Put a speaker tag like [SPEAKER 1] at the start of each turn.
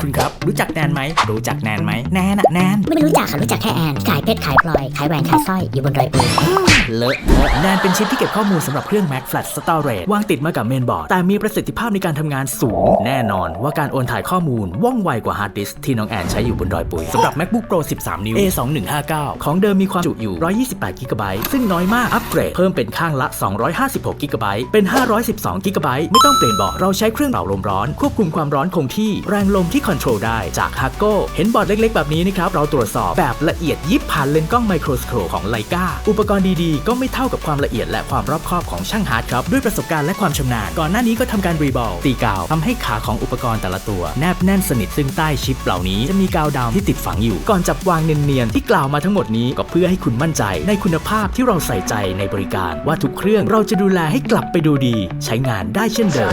[SPEAKER 1] คุณครับรู้จักแนนไหมรู้จักแนนไหมแนนอะแนน
[SPEAKER 2] ไม่ได้รู้จักค่ะรู้จักแค่แอนขายเพชรขายพลอยขายแหวนขายสร้อยอยู่บนดอยปุย
[SPEAKER 1] เลอะเทอะแนนเป็นชิปที่เก็บข้อมูลสำหรับเครื่อง Mac Flash Storage วางติดมากับเมนบอร์ด แต่มีประสิทธิภาพในการทำงานสูง แน่นอนว่าการโอนถ่ายข้อมูลว่องไวกว่าฮาร์ดดิสก์ที่น้องแอนใช้อยู่บนดอยปุยสำหรับ MacBook Pro 13 นิ้ว A2159 ของเดิมมีความจุอยู่ 128 g b ซึ่งน้อยมาก อัปเกรดเพิ่มเป็นข้างละ 256 g b เป็น 512 g b ไม่ต้องเปลี่ยนบอร์ด เราใช้เครื่องเป่าลมร้อน ควบคุมความร้อนคงที่ แรงลมที่คอนโทรลได้ จากฮักโกเห็นบอร์ดเล็ก ๆ แบบนี้นะครับ เราตรวจสอบแบบละเอียดยิบผ่านเลนส์กล้องไมโครสโคปของไลกาอุปกรณ์ดีก็ไม่เท่ากับความละเอียดและความรอบคอบของช่างฮาร์ดครับ ด้วยประสบการณ์และความชำนาญ ก่อนหน้านี้ก็ทำการรีบอลตีกาวทำให้ขาของอุปกรณ์แต่ละตัว แนบแน่นสนิทซึ่งใต้ชิปเหล่านี้จะมีกาวดำที่ติดฝังอยู่ ก่อนจับวางเนียนๆที่กล่าวมาทั้งหมดนี้ก็เพื่อให้คุณมั่นใจ ในคุณภาพที่เราใส่ใจในบริการ ว่าทุกเครื่องเราจะดูแลให้กลับไปดูดี ใช้งานได้เช่นเดิม